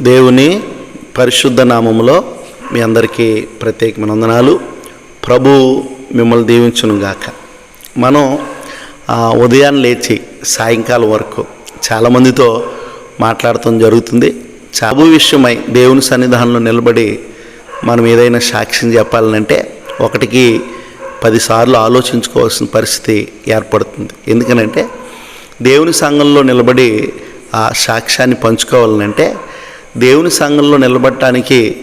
దేవుని పరిశుద్ధ నామములో మీ అందరికీ ప్రత్యేకమైన వందనాలు. ప్రభు మిమ్మల్ని దీవించునుగాక. మనం ఉదయాన్నే లేచి సాయంకాలం వరకు చాలామందితో మాట్లాడటం జరుగుతుంది. చాబు విషయమై దేవుని సన్నిధానంలో నిలబడి మనం ఏదైనా సాక్ష్యం చెప్పాలంటే ఒకటికి పదిసార్లు ఆలోచించుకోవాల్సిన పరిస్థితి ఏర్పడుతుంది. ఎందుకనంటే దేవుని సంఘంలో నిలబడి ఆ సాక్ష్యాన్ని పంచుకోవాలంటే దేవుని సంఘంలో నిలబడటానికి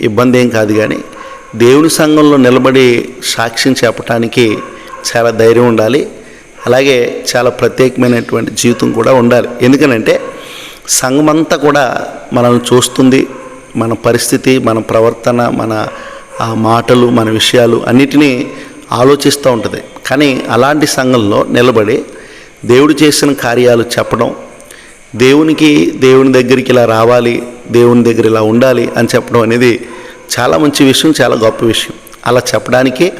ఇబ్బంది ఏం కాదు కానీ దేవుని సంఘంలో నిలబడి సాక్ష్యం చెప్పటానికి చాలా ధైర్యం ఉండాలి. అలాగే చాలా ప్రత్యేకమైనటువంటి జీవితం కూడా ఉండాలి. ఎందుకనంటే సంఘమంతా కూడా మనల్ని చూస్తుంది. మన పరిస్థితి మన ప్రవర్తన మన ఆ మాటలు మన విషయాలు అన్నిటినీ ఆలోచిస్తూ ఉంటుంది. కానీ అలాంటి సంఘంలో నిలబడి దేవుడు చేసిన కార్యాలు చెప్పడం దేవునికి దేవుని దగ్గరికి ఇలా రావాలి దేవుని దగ్గర ఇలా ఉండాలి అని చెప్పడం అనేది చాలా మంచి విషయం చాలా గొప్ప విషయం. అలా చెప్పడానికి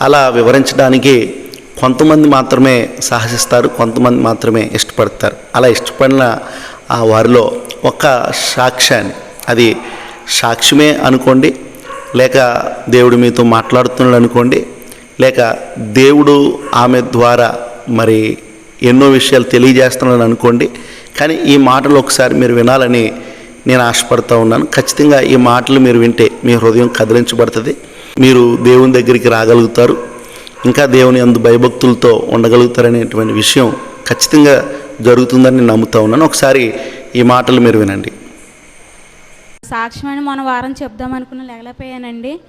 అలా వివరించడానికి కొంతమంది మాత్రమే సాహసిస్తారు కొంతమంది మాత్రమే ఇష్టపడతారు. అలా ఇష్టపడిన ఆ వారిలో ఒక సాక్ష్యాన్ని అది సాక్ష్యమే అనుకోండి లేక దేవుడు మీతో మాట్లాడుతున్నాడు అనుకోండి లేక దేవుడు ఆమె ద్వారా మరి ఎన్నో విషయాలు తెలియజేస్తున్నాడు అనుకోండి కానీ ఈ మాటలు ఒకసారి మీరు వినాలని నేను ఆశపడుతూ ఉన్నాను. ఖచ్చితంగా ఈ మాటలు మీరు వింటే మీ హృదయం కదిలించబడుతుంది. మీరు దేవుని దగ్గరికి రాగలుగుతారు. ఇంకా దేవుని అందు భయభక్తులతో ఉండగలుగుతారనేటువంటి విషయం ఖచ్చితంగా జరుగుతుందని నేను నమ్ముతా ఉన్నాను. ఒకసారి ఈ మాటలు మీరు వినండి. సాక్ష్యమైన మన మొన్న వారం చెప్దాం అనుకున్న లేకపోయానండి.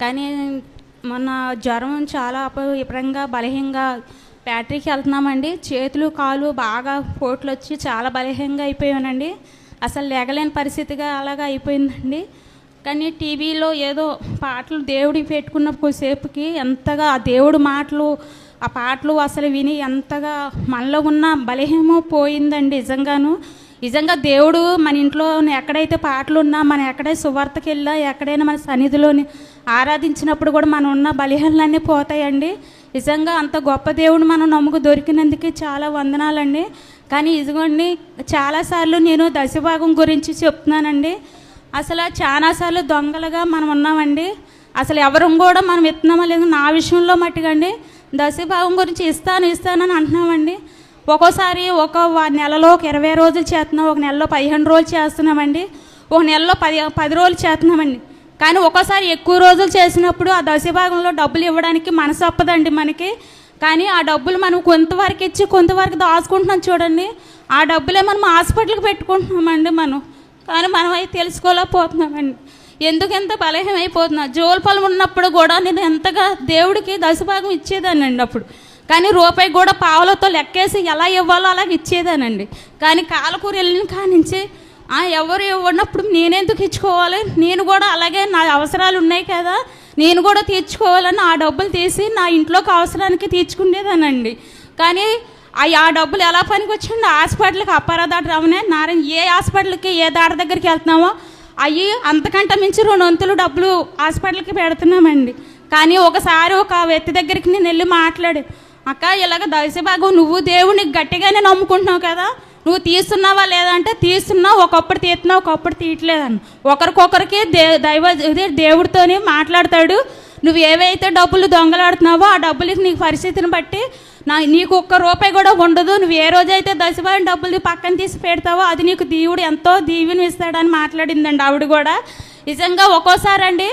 కానీ మొన్న జ్వరం చాలా అపవిపరంగా బలహీనంగా బ్యాటరీకి వెళ్తున్నామండి. చేతులు కాలు బాగా పోట్లు వచ్చి చాలా బలహీనంగా అయిపోయానండి. అసలు లేగలేని పరిస్థితిగా అలాగా అయిపోయిందండి. కానీ టీవీలో ఏదో పాటలు దేవుడి పెట్టుకున్న కొద్దిసేపుకి ఎంతగా ఆ దేవుడు మాటలు ఆ పాటలు అసలు విని ఎంతగా మనలో ఉన్న బలహీనము పోయిందండి నిజంగాను. నిజంగా దేవుడు మన ఇంట్లో ఎక్కడైతే పాటలు ఉన్నా మనం ఎక్కడైతే సువార్తకి వెళ్ళా ఎక్కడైనా మన సన్నిధిలోని ఆరాధించినప్పుడు కూడా మనం ఉన్న బలిహీనలన్నీ పోతాయండి. నిజంగా అంత గొప్ప దేవుడు మనం నమ్ముకు దొరికినందుకే చాలా వందనాలండి. కానీ ఇదిగోండి చాలాసార్లు నేను దశభాగం గురించి చెప్తున్నానండి. అసలు చాలాసార్లు దొంగలుగా మనం ఉన్నామండి. అసలు ఎవరం కూడా మనం ఇస్తున్నామా లేదు నా విషయంలో మట్టుకండి దశభాగం గురించి ఇస్తాను ఇస్తానని అంటున్నామండి. ఒక్కోసారి ఒక నెలలో ఒక ఇరవై రోజులు చేస్తున్నాం ఒక నెలలో పదిహేను రోజులు చేస్తున్నామండి. ఒక నెలలో పది పది రోజులు చేస్తున్నామండి. కానీ ఒక్కోసారి ఎక్కువ రోజులు చేసినప్పుడు ఆ దశభాగంలో డబ్బులు ఇవ్వడానికి మనసు అప్పదండి మనకి. కానీ ఆ డబ్బులు మనం కొంతవరకు ఇచ్చి కొంతవరకు దాచుకుంటున్నాం చూడండి. ఆ డబ్బులే మనం హాస్పిటల్కి పెట్టుకుంటున్నామండి మనం. కానీ మనం అయితే తెలుసుకోలేకపోతున్నామండి. ఎందుకు ఎంత బలహీనం అయిపోతున్నా. జోల్పలం ఉన్నప్పుడు కూడా నేను ఎంతగా దేవుడికి దశభాగం ఇచ్చేదానండి అప్పుడు. కానీ రూపాయి కూడా పావులతో లెక్కేసి ఎలా ఇవ్వాలో అలాగ ఇచ్చేదానండి కానీ కాలకూర వెళ్ళిన కానించి ఎవరు ఇవ్వనప్పుడు నేనెందుకు ఇచ్చుకోవాలి? నేను కూడా అలాగే నా అవసరాలు ఉన్నాయి కదా. నేను కూడా తీర్చుకోవాలని ఆ డబ్బులు తీసి నా ఇంట్లోకి అవసరానికి తీర్చుకునేదానండి. కానీ ఆ ఆ డబ్బులు ఎలా పనికి వచ్చిండి హాస్పిటల్కి అప్పారాదాట రమనే నారాయణ ఏ హాస్పిటల్కి ఏ దాట దగ్గరికి వెళ్తున్నామో అవి అంతకంటే మించి రెండు వంతులు డబ్బులు హాస్పిటల్కి పెడుతున్నామండి. కానీ ఒకసారి ఒక వ్యక్తి దగ్గరికి నేను వెళ్ళి మాట్లాడి అక్క ఇలాగ దశభాగం నువ్వు దేవుడిని గట్టిగానే నమ్ముకుంటున్నావు కదా నువ్వు తీస్తున్నావా లేదంటే తీస్తున్నావు ఒకప్పుడు తీస్తున్నావు ఒకప్పుడు తీయట్లేదని. ఒకరికొకరికి దే దైవ ఇదే దేవుడితోనే మాట్లాడతాడు. నువ్వు ఏవైతే డబ్బులు దొంగలాడుతున్నావో ఆ డబ్బులకి నీకు పరిస్థితిని బట్టి నా నీకు ఒక్క రూపాయి కూడా ఉండదు. నువ్వు ఏ రోజైతే దశభాగం డబ్బులు పక్కన తీసి పెడతావో అది నీకు దేవుడు ఎంతో దీవెని ఇస్తాడని మాట్లాడిందండి ఆవిడ కూడా. నిజంగా ఒక్కోసారి అండి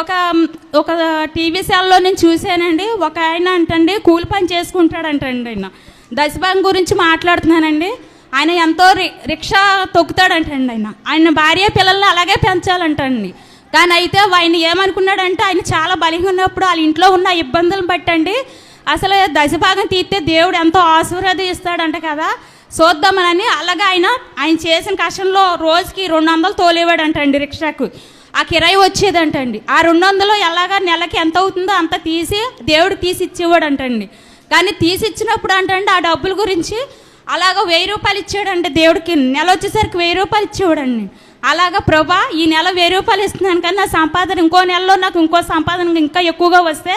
ఒక ఒక టీవీ సెల్లో నేను చూశానండి ఒక ఆయన అంటండి కూలి పని చేసుకుంటాడంటండి ఆయన. దశభాగం గురించి మాట్లాడుతున్నానండి. ఆయన ఎంతో రి రిక్షా తొక్కుతాడంటండి ఆయన. ఆయన భార్య పిల్లల్ని అలాగే పెంచాలంటండి. కానీ అయితే ఆయన ఏమనుకున్నాడంటే ఆయన చాలా బలిగా ఉన్నప్పుడు వాళ్ళ ఇంట్లో ఉన్న ఇబ్బందులను బట్టండి. అసలు దశభాగం తీస్తే దేవుడు ఎంతో ఆశీర్వాదం ఇస్తాడంట కదా. చూద్దామనని అలాగే ఆయన ఆయన చేసిన కష్టంలో రోజుకి రెండు వందలు తోలేవాడంటండి రిక్షాకు. ఆ కిరాయి వచ్చేదంటండి. ఆ రెండు వందలు ఎలాగా నెలకి ఎంత అవుతుందో అంత తీసి దేవుడు తీసి ఇచ్చేవాడంటండి కానీ తీసి ఇచ్చినప్పుడు అంటండి ఆ డబ్బుల గురించి అలాగ వెయ్యి రూపాయలు ఇచ్చాడండి దేవుడికి. నెల వచ్చేసరికి వెయ్యి రూపాయలు ఇచ్చేవాడండి. అలాగా ప్రభా ఈ నెల వెయ్యి రూపాయలు ఇస్తున్నాను కానీ నా సంపాదన ఇంకో నెలలో నాకు ఇంకో సంపాదన ఇంకా ఎక్కువగా వస్తే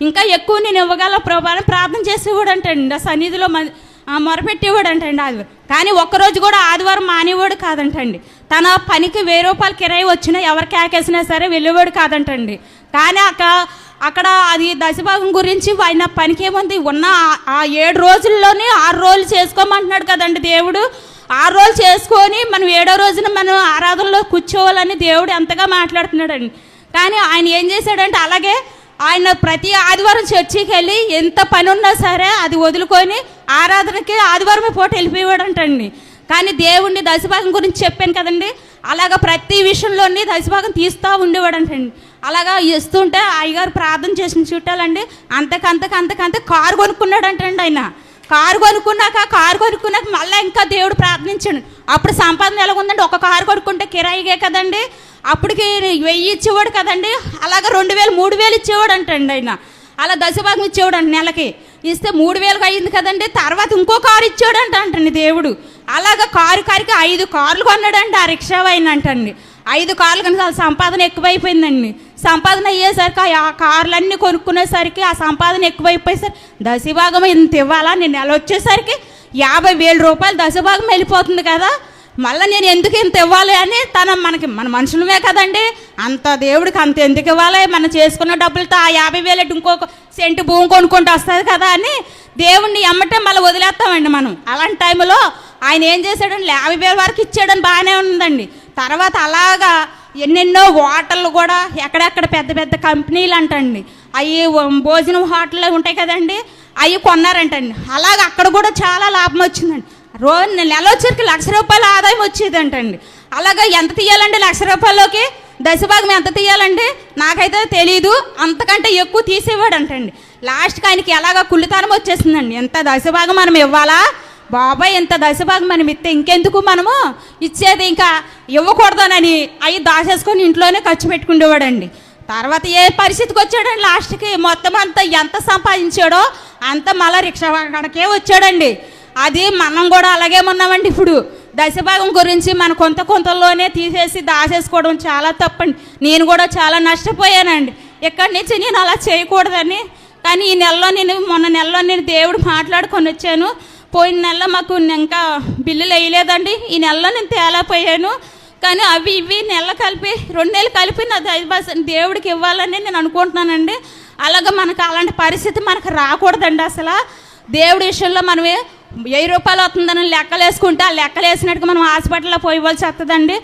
ఇంకా ఎక్కువ నేను ఇవ్వగల ప్రభా అని ప్రార్థన చేసేవాడు అంటండి ఆ సన్నిధిలో మ- మొరపెట్టేవాడు అంటండి ఆదివారం కానీ ఒక్కరోజు కూడా ఆదివారం మానేవాడు కాదంటండి. తన పనికి వెయ్యి రూపాయలు కిరాయి వచ్చినా ఎవరు కేకేసినా సరే వెళ్ళేవాడు కాదంటండి. కానీ అక్క అక్కడ అది దశభాగం గురించి ఆయన పనికేముంది? ఉన్న ఆ- ఆ ఏడు రోజుల్లోనే ఆరు రోజులు చేసుకోమంటున్నాడు కదండి దేవుడు. ఆరు రోజులు చేసుకొని మనం ఏడో రోజున మనం ఆరాధనలో కూర్చోవాలని దేవుడు ఎంతగా మాట్లాడుతున్నాడండి. కానీ ఆయన ఏం చేశాడంటే అలాగే ఆయన ప్రతి ఆదివారం చర్చికి వెళ్ళి ఎంత పని ఉన్నా సరే అది వదులుకొని ఆరాధనకి ఆదివారం పూట వెళ్ళిపోయాడంటండి కానీ దేవుణ్ణి దశభాగం గురించి చెప్పాను కదండి. అలాగ ప్రతి విషయంలోని దశభాగం తీస్తూ ఉండేవాడంటండి. అలాగా ఇస్తుంటే అయ్యగారు ప్రార్థన చేసిన చుట్టాలండి అంతకంతకు అంతకంత కారు కొనుక్కున్నాడంటండి ఆయన. కారు కొనుక్కున్నాక కారు కొనుక్కున్నాక మళ్ళీ ఇంకా దేవుడు ప్రార్థించాడు. అప్పుడు సంపాదన ఎలాగుందండి? ఒక కారు కొనుక్కుంటే కిరాయిగే కదండి? అప్పటికి వెయ్యి ఇచ్చేవాడు కదండి? అలాగ రెండు వేలు మూడు వేలు ఇచ్చేవాడు అంటండి ఆయన. అలా దశభాగం ఇచ్చేవాడు అంట నెలకి. ఇస్తే మూడు వేలకు అయింది కదండి? తర్వాత ఇంకో కారు ఇచ్చాడు అంట అంటండి దేవుడు. అలాగ కారు కారుకి ఐదు కార్లు కొన్నాడండి ఆ రిక్షా అయిన అంటండి ఐదు కార్లు కనుక సంపాదన ఎక్కువైపోయిందండి. సంపాదన అయ్యేసరికి ఆ కార్లన్నీ కొనుక్కునేసరికి ఆ సంపాదన ఎక్కువైపోయేసరికి దశభాగం ఇంత ఇవ్వాలా? నేను నెల వచ్చేసరికి యాభై వేల రూపాయలు దశభాగం వెళ్ళిపోతుంది కదా. మళ్ళీ నేను ఎందుకు ఇంత ఇవ్వాలి అని తన మనకి మన మనుషులమే కదండి. అంత దేవుడికి అంత ఎందుకు ఇవ్వాలి? మనం చేసుకున్న డబ్బులతో ఆ యాభై వేలు ఇంకొక సెంటు భూమి కొనుక్కుంటూ వస్తుంది కదా అని దేవుణ్ణి ఎమ్మటే మళ్ళీ వదిలేస్తామండి మనం. అలాంటి టైంలో ఆయన ఏం చేశాడండి? యాభై వేల వరకు ఇచ్చాడని బాగానే ఉందండి. తర్వాత అలాగా ఎన్నెన్నో హోటళ్ళు కూడా ఎక్కడెక్కడ పెద్ద పెద్ద కంపెనీలు అంటండి. అవి భోజనం హోటళ్ళు ఉంటాయి కదండి అవి కొన్నారంటండి. అలాగ అక్కడ కూడా చాలా లాభం వచ్చిందండి. రోజు నెల వచ్చరికి లక్ష రూపాయల ఆదాయం వచ్చేదంటండి. అలాగా ఎంత తీయాలండి లక్ష రూపాయలలోకి? దశభాగం ఎంత తీయాలండి? నాకైతే తెలీదు. అంతకంటే ఎక్కువ తీసేవాడు అంటండి లాస్ట్కి ఆయనకి ఎలాగ కుళ్ళితనం వచ్చేసిందండి. ఎంత దశభాగం మనం ఇవ్వాలా? బాబాయ్ ఇంత దశభాగం మనం ఇస్తే ఇంకెందుకు మనము? ఇచ్చేది ఇంకా ఇవ్వకూడదనని అవి దాచేసుకొని ఇంట్లోనే ఖర్చు పెట్టుకునేవాడండి తర్వాత ఏ పరిస్థితికి వచ్చాడండి లాస్ట్కి మొత్తం అంతా ఎంత సంపాదించాడో అంత మళ్ళా రిక్షా వాడకే వచ్చాడండి. అది మనం కూడా అలాగే ఉన్నామండి ఇప్పుడు. దశభాగం గురించి మన కొంత కొంతలోనే తీసేసి దాచేసుకోవడం చాలా తప్పండి. నేను కూడా చాలా నష్టపోయానండి. ఇక్కడి నుంచి నేను అలా చేయకూడదని. కానీ ఈ నెలలో నేను మొన్న నెలలో నేను దేవుడు మాట్లాడుకొని వచ్చాను. పోయిన నెలలో మాకు ఇంకా బిల్లులు వేయలేదండి ఈ నెలలో నేను తేలేకపోయాను. కానీ అవి ఇవి నెల కలిపి రెండు నెలలు కలిపి నా దైవభాష దేవుడికి ఇవ్వాలని నేను అనుకుంటున్నానండి. అలాగే మనకు అలాంటి పరిస్థితి మనకు రాకూడదండి అసలు. దేవుడి విషయంలో మనమే వెయ్యి రూపాయలు వస్తుందని లెక్కలు వేసుకుంటే ఆ లెక్కలు వేసినట్టుగా మనం హాస్పిటల్లో పోయివ్వాల్సి వస్తుందండి.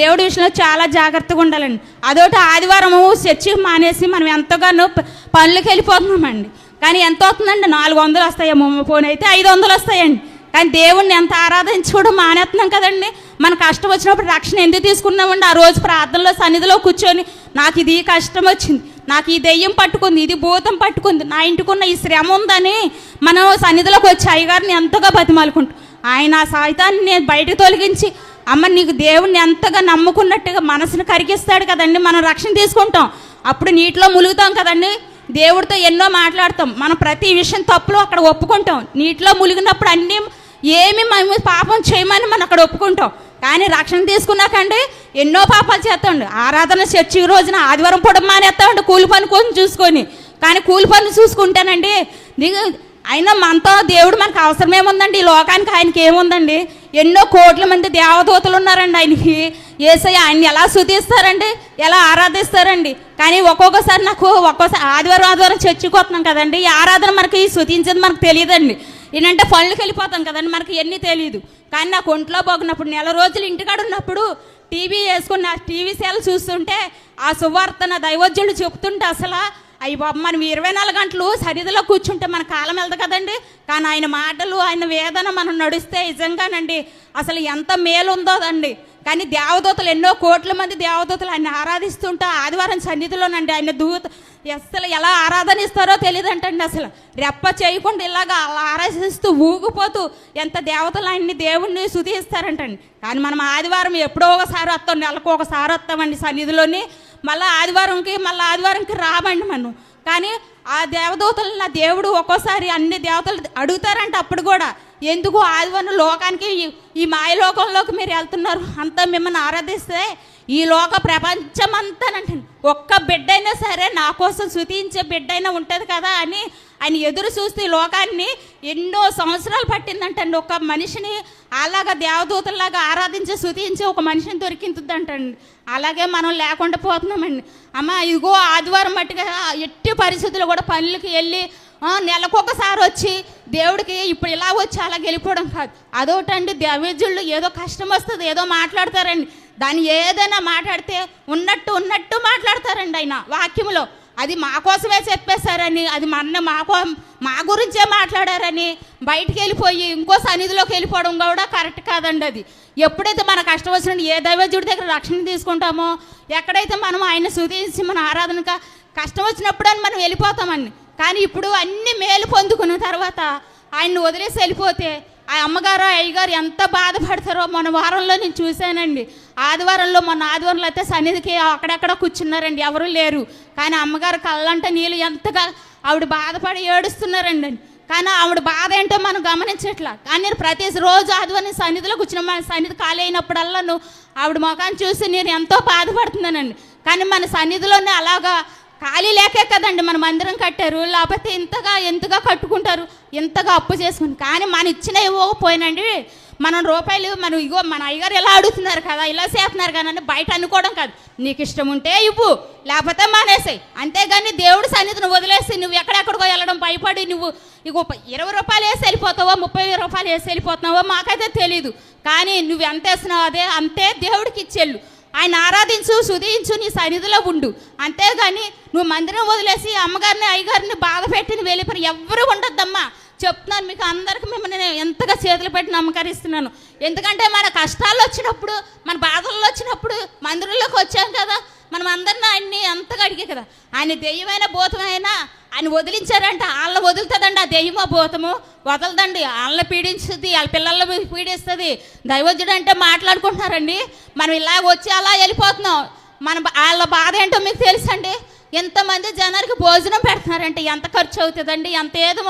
దేవుడి విషయంలో చాలా జాగ్రత్తగా ఉండాలండి. అదొకటి ఆదివారము చర్చి మానేసి మనం ఎంతగానో పనులకు వెళ్ళిపోతున్నామండి. కానీ ఎంత వస్తుందండి నాలుగు వందలు వస్తాయేమో ఫోన్ అయితే ఐదు వందలు వస్తాయండి. కానీ దేవుణ్ణి ఎంత ఆరాధించుకోవడం మానేస్తున్నాం కదండి. మన కష్టం వచ్చినప్పుడు రక్షణ ఎందుకు తీసుకున్నామండి? ఆ రోజు ప్రార్థనలో సన్నిధిలో కూర్చొని నాకు ఇది కష్టం వచ్చింది. నాకు ఈ దెయ్యం పట్టుకుంది ఇది భూతం పట్టుకుంది నా ఇంటికున్న ఈ శ్రమ ఉందని మనం సన్నిధిలోకి వచ్చి అయ్యగారిని ఎంతగా బతిమాలుకుంటాం. ఆయన ఆ సాయితాన్ని నేను బయటకు తొలగించి అమ్మ నీకు దేవుణ్ణి ఎంతగా నమ్ముకున్నట్టుగా మనసును కరిగిస్తాడు కదండి. మనం రక్షణ తీసుకుంటాం. అప్పుడు నీటిలో ములుగుతాం కదండి. దేవుడితో ఎన్నో మాట్లాడతాం. మనం ప్రతి విషయం తప్పులు అక్కడ ఒప్పుకుంటాం. నీటిలో ములిగినప్పుడు అన్నీ ఏమి మేము పాపం చేయమని మనం అక్కడ ఒప్పుకుంటాం. కానీ రక్షణ తీసుకున్నాకండి ఎన్నో పాపాలు చేస్తాండి ఆరాధన చర్చి రోజున ఆదివారం పూట మానేస్తామండి కూలి పని కోసం చూసుకొని. కానీ కూలి పని చూసుకుంటానండి అయినా మనతో దేవుడు మనకు అవసరమేముందండి? ఈ లోకానికి ఆయనకి ఏముందండి? ఎన్నో కోట్ల మంది దేవదూతలు ఉన్నారండి ఆయనకి. ఏసై ఆయన్ని ఎలా శుతిస్తారండి ఎలా ఆరాధిస్తారండి? కానీ ఒక్కొక్కసారి నాకు ఒక్కోసారి ఆదివారం ఆదివారం చర్చికి వస్తున్నాం కదండి. ఈ ఆరాధన మనకి శుతించేది మనకు తెలియదండి. ఏంటంటే పనులకు వెళ్ళిపోతాం కదండి మనకి ఎన్ని తెలియదు కానీ నాకు ఒంట్లో బాగున్నప్పుడు నెల రోజులు ఇంటికాడ ఉన్నప్పుడు టీవీ వేసుకుని ఆ టీవీ సేలు చూస్తుంటే ఆ సువార్త నా దైవజ్ఞుడు చెప్తుంటే అసలు అయ్యి బాబు మనం ఇరవై నాలుగు గంటలు సరిదిలో కూర్చుంటే మన కాలం వెళ్దు కదండి. కానీ ఆయన మాటలు ఆయన వేదన మనం నడిస్తే నిజంగానండి. అసలు ఎంత మేలు ఉందో అండి. కానీ దేవదూతలు ఎన్నో కోట్ల మంది దేవదూతలు ఆయన ఆరాధిస్తుంటే ఆదివారం సన్నిధిలోనండి ఆయన దూత అసలు ఎలా ఆరాధనిస్తారో తెలియదంటండి అసలు. రెప్ప చేయకుండా ఇలాగా అలా ఆరాధిస్తూ ఊగిపోతూ ఎంత దేవతలు ఆయన్ని దేవుణ్ణి శుతిస్తారంటండి కానీ మనం ఆదివారం ఎప్పుడో ఒకసారి వస్తాం నెలకు ఒకసారి వస్తామండి సన్నిధిలోని. మళ్ళీ ఆదివారంకి మళ్ళీ ఆదివారంకి రాబండి మనం కానీ ఆ దేవదూతలు నా దేవుడు ఒక్కోసారి అన్ని దేవతలు అడుగుతారంట అప్పుడు కూడా. ఎందుకు ఆదివారం లోకానికి ఈ- ఈ మాయలోకంలోకి మీరు వెళ్తున్నారు? అంతా మిమ్మల్ని ఆరాధిస్తే ఈ లోక ప్రపంచం అంతానంటే ఒక్క బిడ్డ అయినా సరే నా కోసం శృతించే బిడ్డ అయినా ఉంటుంది కదా అని ఆయన ఎదురు చూస్తే లోకాన్ని ఎన్నో సంవత్సరాలు పట్టిందంటండి ఒక మనిషిని అలాగా దేవదూతల్లాగా ఆరాధించి శుతించి ఒక మనిషిని దొరికిందంటండి అలాగే మనం లేకుండా పోతున్నామండి. అమ్మ ఇదిగో ఆదివారం మట్టుగా ఎట్టి పరిస్థితులు కూడా పనులకి వెళ్ళి నెలకొకసారి వచ్చి దేవుడికి ఇప్పుడు ఇలా వచ్చి అలా వెళ్ళిపోవడం కాదు. అదొకటండి దేవేజుళ్ళు ఏదో కష్టం వస్తుంది ఏదో మాట్లాడతారండి. దాన్ని ఏదైనా మాట్లాడితే ఉన్నట్టు ఉన్నట్టు మాట్లాడతారండి ఆయన వాక్యంలో అది మా కోసమే చెప్పేశారని అది మన మా కో మా గురించే మాట్లాడారని బయటికి వెళ్ళిపోయి ఇంకో సన్నిధిలోకి వెళ్ళిపోవడం కూడా కరెక్ట్ కాదండి అది. ఎప్పుడైతే మన కష్టం వచ్చినట్టు ఏ దైవజుడి దగ్గర రక్షణ తీసుకుంటామో ఎక్కడైతే మనం ఆయన సుధించి మన ఆరాధనక కష్టం వచ్చినప్పుడని మనం వెళ్ళిపోతామండి. కానీ ఇప్పుడు అన్ని మేలు పొందుకున్న తర్వాత ఆయన్ని వదిలేసి వెళ్ళిపోతే ఆ అమ్మగారు అయ్యగారు ఎంత బాధపడతారో మన వారంలో నేను చూశానండి. ఆదివారంలో మొన్న ఆదివారంలో అయితే సన్నిధికి అక్కడెక్కడ కూర్చున్నారండి. ఎవరు లేరు. కానీ అమ్మగారు కళ్ళంట నీళ్ళు ఎంతగా ఆవిడ బాధపడి ఏడుస్తున్నారండి. కానీ ఆవిడ బాధ ఏంటో మనం గమనించట్లా. కానీ నేను ప్రతి రోజు ఆదివారం సన్నిధిలో కూర్చున్న మన సన్నిధి ఖాళీ అయినప్పుడల్లా నువ్వు ఆవిడ ముఖాన్ని చూసి నేను ఎంతో బాధపడుతున్నానండి. కానీ మన సన్నిధిలోనే అలాగా ఖాళీ లేకే కదండి మన మందిరం కట్టారు. లేకపోతే ఇంతగా ఎంతగా కట్టుకుంటారు? ఇంతగా అప్పు చేసుకుని. కానీ మన ఇచ్చిన ఇవ్వకపోయినండి మనం రూపాయలు మనం ఇగో మన అయ్యగారు ఎలా అడుగుతున్నారు కదా ఇలా చేస్తున్నారు కదా అని బయట అనుకోవడం కాదు. నీకు ఇష్టం ఉంటే ఇవ్వు లేకపోతే మానేసాయి. అంతేగాని దేవుడి సన్నిధిని వదిలేసి నువ్వు ఎక్కడెక్కడికో వెళ్ళడం భయపడి నువ్వు ఇగో ఇరవై రూపాయలు వేసి వెళ్ళిపోతావో ముప్పై రూపాయలు వేసి వెళ్ళిపోతున్నావో మాకైతే తెలియదు కానీ నువ్వు ఎంత వేస్తున్నావు అదే అంతే దేవుడికి ఇచ్చేళ్ళు. ఆయన ఆరాధించు సుధించు నీ సన్నిధిలో ఉండు. అంతేగాని నువ్వు మందిరం వదిలేసి అమ్మగారిని అయ్యగారిని బాధ పెట్టి వెళ్ళిపోయి ఎవ్వరూ ఉండొద్దమ్మా. చెప్తున్నాను మీకు అందరికి మిమ్మల్ని నేను ఎంతగా చేతులు పెట్టి నమ్మకరిస్తున్నాను ఎందుకంటే మన కష్టాలు వచ్చినప్పుడు మన బాధల్లో వచ్చినప్పుడు మందిరంలోకి వచ్చాం కదా. మనం అందరిని ఆయన్ని ఎంతగా అడిగే కదా. ఆయన దెయ్యమైన భూతమైనా ఆయన వదిలించారంటే. వాళ్ళ వదులుతుందండి ఆ దెయ్యమో భూతము. వదలదండి. వాళ్ళని పీడించుద్ది వాళ్ళ పిల్లల్ని పీడిస్తుంది. దైవజ్ఞుడు అంటే మాట్లాడుకుంటున్నారండి. మనం ఇలా వచ్చి అలా వెళ్ళిపోతున్నాం. మన వాళ్ళ బాధ ఏంటో మీకు తెలుసండి? ఎంతమంది జనానికి భోజనం పెడుతున్నారంటే ఎంత ఖర్చు అవుతుందండి? ఎంత ఏదో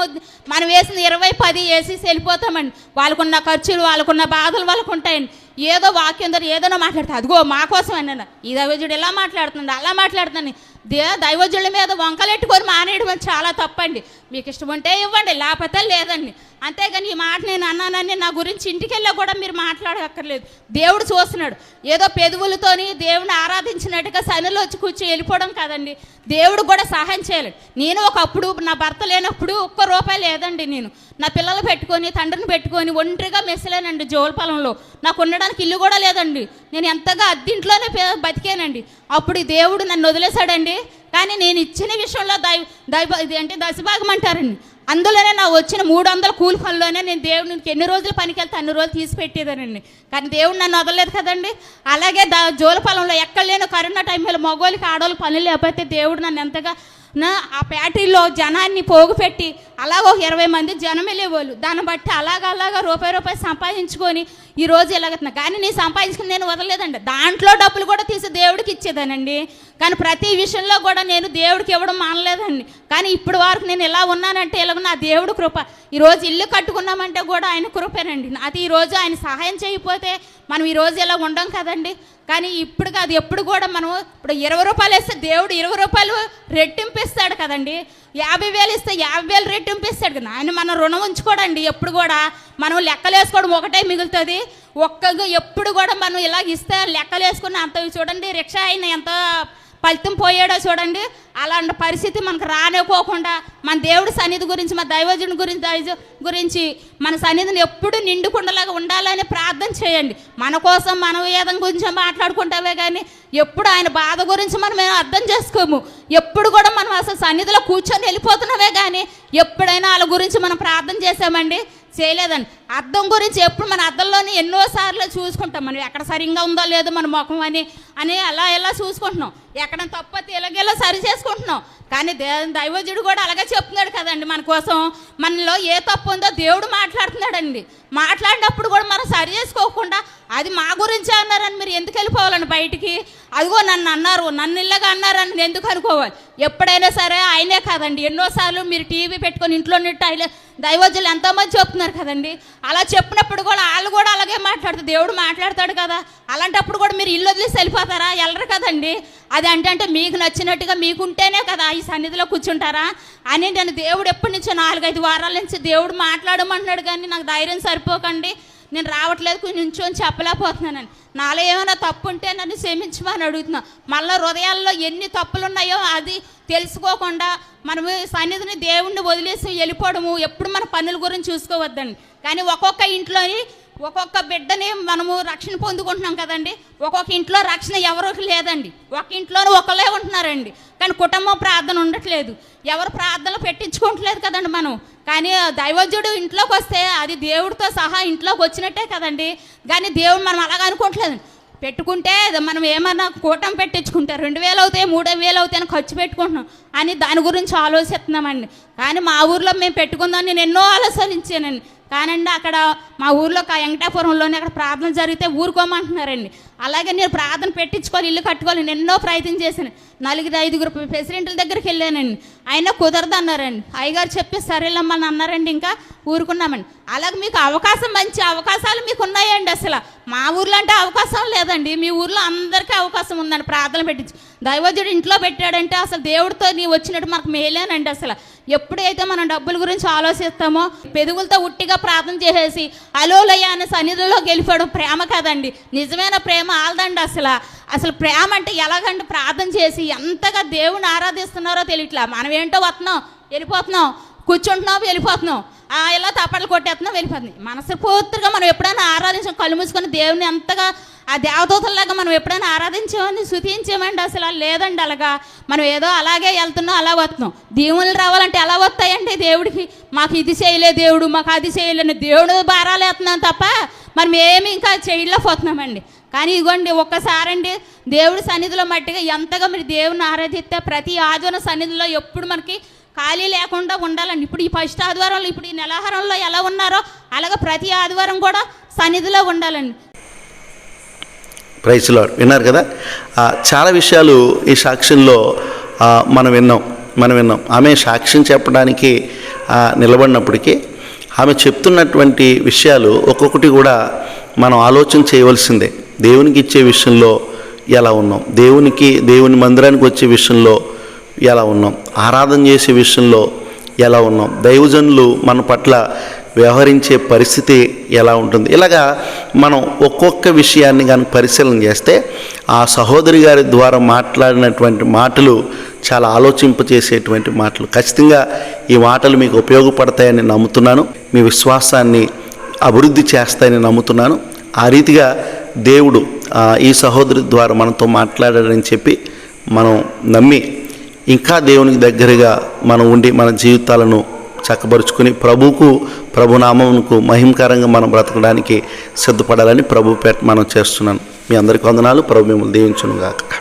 మనం వేసిన ఇరవై పది వేసేసి వెళ్ళిపోతామండి. వాళ్ళకున్న ఖర్చులు వాళ్ళకున్న బాధలు వాళ్ళకు ఉంటాయండి ఏదో వాక్యం ద్వారా ఏదైనా మాట్లాడుతుంది అదిగో మా కోసం అన్నాను. ఈ దైవజుడు ఎలా మాట్లాడుతుంది అలా మాట్లాడుతుంది దే దైవజుల మీద వంకలెట్టుకొని మానేయడం చాలా తప్పండి. మీకు ఇష్టం ఉంటే ఇవ్వండి లేకపోతే లేదండి. అంతేగాని ఈ మాట నేను అన్నానని నా గురించి ఇంటికి వెళ్ళా కూడా మీరు మాట్లాడక్కర్లేదు. దేవుడు చూస్తున్నాడు. ఏదో పెదవులతోని దేవుని ఆరాధించినట్టుగా సనిలో వచ్చి కూర్చొని వెళ్ళిపోవడం కాదండి. దేవుడు కూడా సహాయం చేయాలి. నేను ఒకప్పుడు నా భర్త లేనప్పుడు ఒక్క రూపాయి లేదండి నేను. నా పిల్లలు పెట్టుకొని తండ్రిని పెట్టుకొని ఒంటరిగా మెసలేనండి జోలపాలెంలో. నాకు ఉండడానికి ఇల్లు కూడా లేదండి. నేను ఎంతగా అద్దింట్లోనే బతికానండి. అప్పుడు దేవుడు నన్ను వదిలేశాడండి. కానీ నేను ఇచ్చిన విషయంలో దై దైవ ఇది అంటే దశభాగం అంటారండి. అందులోనే నా వచ్చిన మూడు వందల కూలి పనిలోనే నేను దేవుడికి ఎన్ని రోజులు పనికి వెళ్తే అన్ని రోజులు తీసి పెట్టేదానండి. కానీ దేవుడు నన్ను వదలలేదు కదండి. అలాగే ద జోలపాలెంలో ఎక్కడ లేని కరోనా టైంలో మగవాళ్ళకి ఆడవాళ్ళకి పనులు లేకపోతే దేవుడు నన్ను ఎంతగా ఆ ప్యాటరీలో జనాన్ని పోగుపెట్టి అలాగ ఒక ఇరవై మంది జనం వెళ్ళేవాళ్ళు దాన్ని బట్టి అలాగ అలాగ రూపాయి రూపాయి సంపాదించుకొని ఈ రోజు ఎలాగతున్నా? కానీ నేను సంపాదించుకుని నేను వదలలేదండి. దాంట్లో డబ్బులు కూడా తీసి దేవుడికి ఇచ్చేదానండి. కానీ ప్రతి విషయంలో కూడా నేను దేవుడికి ఇవ్వడం మానలేదండి. కానీ ఇప్పుడు వరకు నేను ఎలా ఉన్నానంటే ఇలాగ నా దేవుడు కృప. ఈరోజు ఇల్లు కట్టుకున్నామంటే కూడా ఆయన కృపేనండి. అది ఈరోజు ఆయన సహాయం చేయకపోతే మనం ఈరోజు ఇలా ఉండం కదండి? కానీ ఇప్పుడు కాదు ఎప్పుడు కూడా మనం ఇప్పుడు ఇరవై రూపాయలు ఇస్తే దేవుడు ఇరవై రూపాయలు రెట్టింపిస్తాడు కదండి. యాభై వేలు ఇస్తే యాభై వేలు రెట్టింపిస్తాడు కదా. ఆయన మనం రుణం ఉంచుకోడండి. ఎప్పుడు కూడా మనం లెక్కలు వేసుకోవడం ఒకటే మిగులుతుంది. ఒక్కగా ఎప్పుడు కూడా మనం ఇలా ఇస్తే లెక్కలు వేసుకుని అంత చూడండి రిక్షా అయిన ఎంత ఫలితం పోయాడో చూడండి అలాంటి పరిస్థితి మనకు రానివ్వకోకుండా మన దేవుడి సన్నిధి గురించి మన దైవజుని గురించి దైవ గురించి మన సన్నిధిని ఎప్పుడు నిండుకుండలాగా ఉండాలని ప్రార్థన చేయండి. మన కోసం మన వేదం గురించి మాట్లాడుకుంటావే కానీ ఎప్పుడు ఆయన బాధ గురించి మనం మేము అర్థం చేసుకోము. ఎప్పుడు కూడా మనం అసలు సన్నిధిలో కూర్చొని వెళ్ళిపోతున్నామే కానీ ఎప్పుడైనా వాళ్ళ గురించి మనం ప్రార్థన చేసామండి చేయలేదండి అర్థం గురించి ఎప్పుడు మన అద్దంలోనే ఎన్నోసార్లు చూసుకుంటాం. మనం ఎక్కడ సరిగ్గా ఉందో లేదో మన ముఖం అని అని అలా ఎలా చూసుకుంటున్నాం. ఎక్కడ తప్పతే ఇలాగేలా సరి చేసుకుంటున్నాం. కానీ దే దైవజుడు కూడా అలాగే చెప్తున్నాడు కదండి మన కోసం. మనలో ఏ తప్పు ఉందో దేవుడు మాట్లాడుతున్నాడండి. మాట్లాడినప్పుడు కూడా మనం సరి చేసుకోకుండా అది మా గురించే అన్నారని మీరు ఎందుకు వెళ్ళిపోవాలండి బయటికి? అదిగో నన్ను అన్నారు నన్ను ఇల్లగా అన్నారని ఎందుకు అనుకోవాలి? ఎప్పుడైనా సరే ఆయనే కాదండి. ఎన్నోసార్లు మీరు టీవీ పెట్టుకొని ఇంట్లో నిట్టు దైవజులు ఎంతోమంది చెప్తున్నారు కదండి. అలా చెప్పినప్పుడు కూడా వాళ్ళు కూడా అలాగే మాట్లాడుతారు దేవుడు మాట్లాడతాడు కదా. అలాంటప్పుడు కూడా మీరు ఇల్లు వదిలేసి వెళ్ళిపోతారా? వెళ్ళరు కదండి. అది అంటే అంటే మీకు నచ్చినట్టుగా మీకుంటేనే కదా ఈ సన్నిధిలో కూర్చుంటారా? అని నేను దేవుడు ఎప్పటి నుంచో నాలుగైదు వారాల నుంచి దేవుడు మాట్లాడమంటున్నాడు కానీ నాకు ధైర్యం సరిపోకండి. నేను రావట్లేదు కొంచెం నుంచొని చెప్పలేకపోతున్నానని. నాలో ఏమైనా తప్పు ఉంటే నన్ను క్షమించమని అడుగుతున్నా. మళ్ళీ హృదయాల్లో ఎన్ని తప్పులు ఉన్నాయో అది తెలుసుకోకుండా మనము సన్నిధిని దేవుణ్ణి వదిలేసి వెళ్ళిపోవడము ఎప్పుడు మన పనుల గురించి చూసుకోవద్దండి. కానీ ఒక్కొక్క ఇంట్లోని ఒక్కొక్క బిడ్డని మనము రక్షణ పొందుకుంటున్నాం కదండి. ఒక్కొక్క ఇంట్లో రక్షణ ఎవరికి లేదండి. ఒక ఇంట్లోనే ఒకళ్ళే ఉంటున్నారండి. కానీ కుటుంబం ప్రార్థన ఉండట్లేదు. ఎవరు ప్రార్థనలు పెట్టించుకోవట్లేదు కదండి మనం. కానీ దైవజ్ఞుడు ఇంట్లోకి వస్తే అది దేవుడితో సహా ఇంట్లోకి వచ్చినట్టే కదండి. కానీ దేవుడు మనం అలాగ అనుకోవట్లేదు పెట్టుకుంటే మనం ఏమన్నా కూటం పెట్టించుకుంటే రెండు వేలు అవుతాయి మూడు వేలు అవుతాయని ఖర్చు పెట్టుకుంటున్నాం అని దాని గురించి ఆలోచిస్తున్నామండి. కానీ మా ఊర్లో మేము పెట్టుకుందాం నేను ఎన్నో ఆలోచించానండి కానండి అక్కడ మా ఊర్లో క- వెంకటాపురంలోనే అక్కడ ప్రార్థన జరిగితే ఊరుకోమంటున్నారండి. అలాగే నేను ప్రార్థన పెట్టించుకొని ఇల్లు కట్టుకోవాలి నేను ఎన్నో ప్రయత్నం చేశాను. నలుగురు ఐదుగురు ప్రెసిడెంట్ల దగ్గరికి వెళ్ళానండి. అయినా కుదరదు అన్నారండి. అయ్యగారు చెప్పి సరేలమ్మని అన్నారండి ఇంకా ఊరుకున్నామండి. అలాగే మీకు అవకాశం మంచి అవకాశాలు మీకు ఉన్నాయండి అసలు. మా ఊర్లో అంటే అవకాశం లేదండి. మీ ఊర్లో అందరికీ అవకాశం ఉందండి ప్రార్థన పెట్టించి. దైవజుడు ఇంట్లో పెట్టాడంటే అసలు దేవుడితో నీ వచ్చినట్టు మనకు మేలేనండి అసలు. ఎప్పుడైతే మనం డబ్బుల గురించి ఆలోచిస్తామో పెదుగులతో ఉట్టిగా ప్రార్థన చేసేసి అలోలయ్య అనే సన్నిధిలో గెలిపడం. ప్రేమ కదండి. నిజమైన ప్రేమ ఆల్దండి అసలు. అసలు ప్రేమ అంటే ఎలాగంటే ప్రార్థన చేసి ఎంతగా దేవుని ఆరాధిస్తున్నారో తెలియట్లా. మనం ఏంటో వస్తున్నాం వెళ్ళిపోతున్నాం కూర్చుంటున్నాం వెళ్ళిపోతున్నాం. ఆ, ఇలా తప్పట్లు కొట్టేస్తున్నాం వెళ్ళిపోతుంది మనసు పూర్తిగా మనం ఎప్పుడైనా ఆరాధించాం కళ్ళు మూసుకొని దేవుని ఎంతగా ఆ దేవదూతల్లాగా మనం ఎప్పుడైనా ఆరాధించామని శుతించామండి అసలు. లేదండి అలాగా. మనం ఏదో అలాగే వెళ్తున్నాం అలా వస్తున్నాం దీవులు రావాలంటే ఎలా వస్తాయండి దేవుడికి? మాకు ఇది చేయలే దేవుడు మాకు అది చేయలేని దేవుడు భారాలు వేస్తున్నాం తప్ప మనం ఏమి ఇంకా చేయలేకపోతున్నామండి. కానీ ఇదిగోండి ఒక్కసారండి దేవుడి సన్నిధిలో మట్టిగా ఎంతగా మీరు దేవుని ఆరాధిస్తే ప్రతి ఆదివారం సన్నిధిలో ఎప్పుడు మనకి ఖాళీ లేకుండా ఉండాలండి. ఇప్పుడు ఈ ఫస్ట్ ఆదివారంలో ఇప్పుడు ఈ నెలహారంలో ఎలా ఉన్నారో అలాగే ప్రతి ఆదివారం కూడా సన్నిధిలో ఉండాలండి. ప్రైస్లో విన్నారు కదా? చాలా విషయాలు ఈ సాక్ష్యంలో మనం విన్నాం మనం విన్నాం. ఆమె సాక్ష్యం చెప్పడానికి నిలబడినప్పటికీ ఆమె చెప్తున్నటువంటి విషయాలు ఒక్కొక్కటి కూడా మనం ఆలోచన చేయవలసిందే. దేవునికి ఇచ్చే విషయంలో ఎలా ఉన్నాం? దేవునికి దేవుని మందిరానికి వచ్చే విషయంలో ఎలా ఉన్నాం? ఆరాధన చేసే విషయంలో ఎలా ఉన్నాం? దైవజనులు మన పట్ల వ్యవహరించే పరిస్థితి ఎలా ఉంటుంది? ఇలాగా మనం ఒక్కొక్క విషయాన్ని కనుక పరిశీలన చేస్తే ఆ సహోదరి గారి ద్వారా మాట్లాడినటువంటి మాటలు చాలా ఆలోచింపచేసేటువంటి మాటలు. ఖచ్చితంగా ఈ మాటలు మీకు ఉపయోగపడతాయని నమ్ముతున్నాను. మీ విశ్వాసాన్ని అభివృద్ధి చేస్తాయని నమ్ముతున్నాను. ఆ రీతిగా దేవుడు ఈ సహోదరి ద్వారా మనతో మాట్లాడాడని చెప్పి మనం నమ్మి ఇంకా దేవునికి దగ్గరగా మనం ఉండి మన జీవితాలను చక్కబరుచుకుని ప్రభుకు ప్రభునామంకు మహిమకరంగా మనం బ్రతకడానికి సిద్ధపడాలని ప్రభు పేట మనం చేస్తున్నాను. మీ అందరికీ వందనాలు. ప్రభు మిమ్మల్ని దీవించునుగాక.